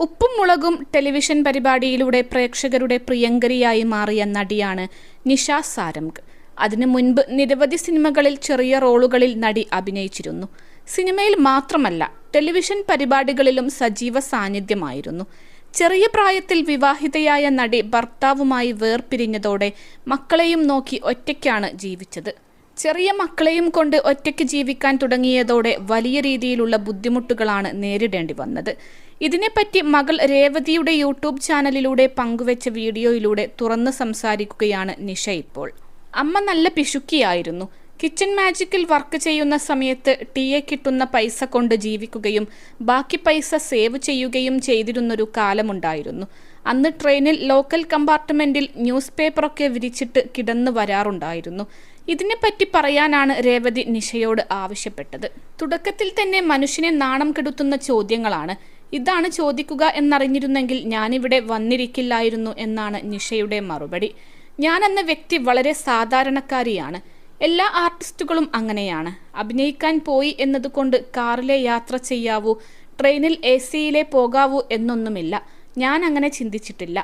ഉപ്പും മുളകും ടെലിവിഷൻ പരിപാടിയിലൂടെ പ്രേക്ഷകരുടെ പ്രിയങ്കരിയായി മാറിയ നടിയാണ് നിഷ സാരംഗ്. അതിനു മുൻപ് നിരവധി സിനിമകളിൽ ചെറിയ റോളുകളിൽ നടി അഭിനയിച്ചിരുന്നു. സിനിമയിൽ മാത്രമല്ല ടെലിവിഷൻ പരിപാടികളിലും സജീവ സാന്നിധ്യമായിരുന്നു. ചെറിയ പ്രായത്തിൽ വിവാഹിതയായ നടി ഭർത്താവുമായി വേർപിരിഞ്ഞതോടെ മക്കളെയും നോക്കി ഒറ്റയ്ക്കാണ് ജീവിച്ചത്. ചെറിയ മക്കളെയും കൊണ്ട് ഒറ്റയ്ക്ക് ജീവിക്കാൻ തുടങ്ങിയതോടെ വലിയ രീതിയിലുള്ള ബുദ്ധിമുട്ടുകളാണ് നേരിടേണ്ടി വന്നത്. ഇതിനെപ്പറ്റി മകൾ രേവതിയുടെ യൂട്യൂബ് ചാനലിലൂടെ പങ്കുവച്ച വീഡിയോയിലൂടെ തുറന്ന് സംസാരിക്കുകയാണ് നിഷ ഇപ്പോൾ. അമ്മ നല്ല പിശുക്കിയായിരുന്നു. കിച്ചൺ മാജിക്കിൽ വർക്ക് ചെയ്യുന്ന സമയത്ത് ടീയെ കിട്ടുന്ന പൈസ കൊണ്ട് ജീവിക്കുകയും ബാക്കി പൈസ സേവ് ചെയ്യുകയും ചെയ്തിരുന്നൊരു കാലമുണ്ടായിരുന്നു. അന്ന് ട്രെയിനിൽ ലോക്കൽ കമ്പാർട്ട്മെന്റിൽ ന്യൂസ് പേപ്പറൊക്കെ വിരിച്ചിട്ട് കിടന്നു വരാറുണ്ടായിരുന്നു. ഇതിനെപ്പറ്റി പറയാനാണ് രേവതി നിഷയോട് ആവശ്യപ്പെട്ടത്. തുടക്കത്തിൽ തന്നെ മനുഷ്യനെ നാണം കെടുത്തുന്ന ചോദ്യങ്ങളാണ്. ഇതാണ് ചോദിക്കുക എന്നറിഞ്ഞിരുന്നെങ്കിൽ ഞാനിവിടെ വന്നിരിക്കില്ലായിരുന്നു എന്നാണ് നിഷയുടെ മറുപടി. ഞാൻ എന്ന വ്യക്തി വളരെ സാധാരണക്കാരിയാണ്. എല്ലാ ആർട്ടിസ്റ്റുകളും അങ്ങനെയാണ്. അഭിനയിക്കാൻ പോയി എന്നതുകൊണ്ട് കാറിലെ യാത്ര ചെയ്യാവൂ ട്രെയിനിൽ എ സിയിലെ പോകാവൂ എന്നൊന്നുമില്ല. ഞാൻ അങ്ങനെ ചിന്തിച്ചിട്ടില്ല.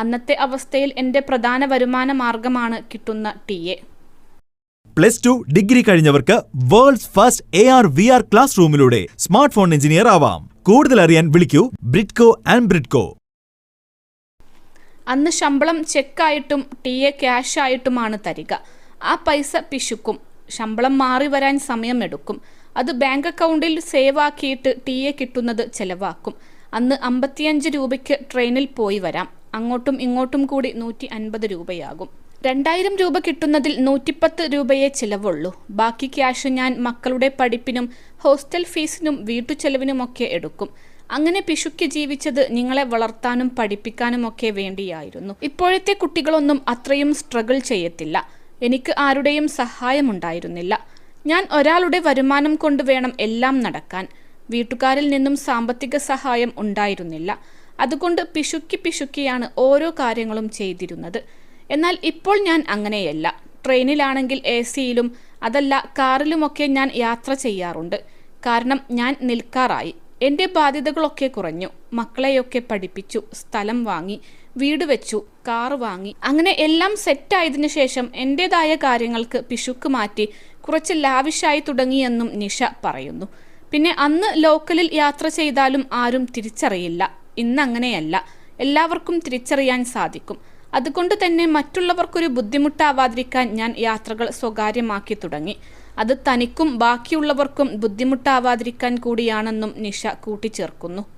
അന്നത്തെ അവസ്ഥയിൽ എന്റെ പ്രധാന വരുമാന മാർഗമാണ് കിട്ടുന്ന T A. Plus two degree കഴിഞ്ഞവർക്ക് world's first A R V R class റൂമിലൂടെ smart phone engineer ആവാം. കൂടുതൽ അറിയാൻ വിളിക്കൂ ബ്രിഡ്കോ ആൻഡ് ബ്രിഡ്കോ. അന്ന് ശമ്പളം ചെക്കായിട്ടും ടി എ ക്യാഷ് ആയിട്ടുമാണ് തരിക. ആ പൈസ പിശുക്കും. ശമ്പളം മാറി വരാൻ സമയമെടുക്കും. അത് ബാങ്ക് അക്കൗണ്ടിൽ സേവ് ആക്കിയിട്ട് ടി എ കിട്ടുന്നത് ചെലവാക്കും. അന്ന് അമ്പത്തിയഞ്ച് രൂപയ്ക്ക് ട്രെയിനിൽ പോയി വരാം. അങ്ങോട്ടും ഇങ്ങോട്ടും കൂടി നൂറ്റി അൻപത് രൂപയാകും. രണ്ടായിരം രൂപ കിട്ടുന്നതിൽ നൂറ്റിപ്പത്ത് രൂപയെ ചിലവുള്ളൂ. ബാക്കി ക്യാഷ് ഞാൻ മക്കളുടെ പഠിപ്പിനും ഹോസ്റ്റൽ ഫീസിനും വീട്ടുചെലവിനുമൊക്കെ എടുക്കും. അങ്ങനെ പിശുക്കി ജീവിച്ചത് നിങ്ങളെ വളർത്താനും പഠിപ്പിക്കാനും ഒക്കെ വേണ്ടിയായിരുന്നു. ഇപ്പോഴത്തെ കുട്ടികളൊന്നും അത്രയും സ്ട്രഗിൾ ചെയ്യത്തില്ല. എനിക്ക് ആരുടെയും സഹായമുണ്ടായിരുന്നില്ല. ഞാൻ ഒരാളുടെ വരുമാനം കൊണ്ട് വേണം എല്ലാം നടക്കാൻ. വീട്ടുകാരിൽ നിന്നും സാമ്പത്തിക സഹായം ഉണ്ടായിരുന്നില്ല. അതുകൊണ്ട് പിശുക്കി പിശുക്കിയാണ് ഓരോ കാര്യങ്ങളും ചെയ്തിരുന്നത്. എന്നാൽ ഇപ്പോൾ ഞാൻ അങ്ങനെയല്ല. ട്രെയിനിലാണെങ്കിൽ എ സിയിലും അതല്ല കാറിലുമൊക്കെ ഞാൻ യാത്ര ചെയ്യാറുണ്ട്. കാരണം ഞാൻ നിൽക്കാറായി. എന്റെ ബാധ്യതകളൊക്കെ കുറഞ്ഞു. മക്കളെയൊക്കെ പഠിപ്പിച്ചു സ്ഥലം വാങ്ങി വീട് വെച്ചു കാർ വാങ്ങി. അങ്ങനെ എല്ലാം സെറ്റായതിനു ശേഷം എന്റെതായ കാര്യങ്ങൾക്ക് പിശുക്ക് മാറ്റി കുറച്ച് ലാവിഷായി തുടങ്ങിയെന്നും നിഷ പറയുന്നു. പിന്നെ അന്ന് ലോക്കലിൽ യാത്ര ചെയ്താലും ആരും തിരിച്ചറിയില്ല. ഇന്നങ്ങനെയല്ല. എല്ലാവർക്കും തിരിച്ചറിയാൻ സാധിക്കും. അതുകൊണ്ട് തന്നെ മറ്റുള്ളവർക്കൊരു ബുദ്ധിമുട്ടാവാതിരിക്കാൻ ഞാൻ യാത്രകൾ സ്വകാര്യമാക്കി തുടങ്ങി. അത് തനിക്കും ബാക്കിയുള്ളവർക്കും ബുദ്ധിമുട്ടാവാതിരിക്കാൻ കൂടിയാണെന്നും നിഷ കൂട്ടിച്ചേർക്കുന്നു.